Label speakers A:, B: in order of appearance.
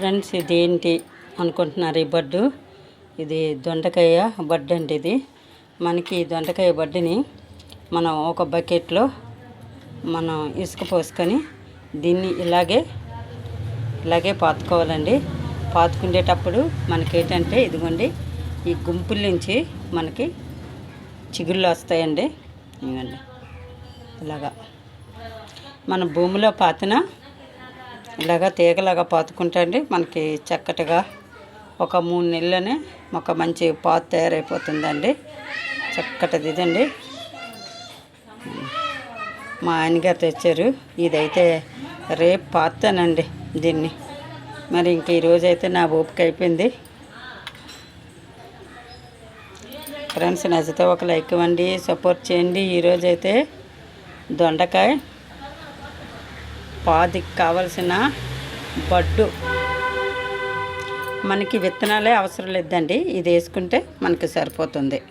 A: Friends ఇది ఏంటి అనుకుంటున్నారు ఈ బడ్డు? ఇది దొండకాయ బడ్డు అండి ఇది. మనకి దొండకాయ బడ్డుని మనం ఒక బకెట్లో మనం ఇసుక పోసుకొని దీన్ని ఇలాగే ఇలాగే పాతుకోవాలండి. పాతుకునేటప్పుడు మనకి ఏంటంటే ఇదిగోండి ఈ గుంపుల నుంచి మనకి చిగుళ్ళు వస్తాయండి. ఇదిగోండి ఇలాగా. మన భూమిలో పాతిన ఇలాగా తీగలాగా పాతుకుంటండి మనకి చక్కటిగా ఒక మూడు నెలలనే ఒక మంచి పాత తయారైపోతుందండి. చక్కటిది ఇదండి. మా ఆయనగారు తెచ్చారు. ఇదైతే రేపు పాతానండి దీన్ని. మరి ఇంక ఈరోజు అయితే నా ఓపిక అయిపోయింది. ఫ్రెండ్స్ నచ్చితే ఒక లైక్ ఇవ్వండి సపోర్ట్ చేయండి. ఈరోజైతే దొండకాయ పాదికి కావలసిన బడ్డు. మనకి విత్తనాలే అవసరం లేదండి. ఇది వేసుకుంటే మనకి సరిపోతుంది.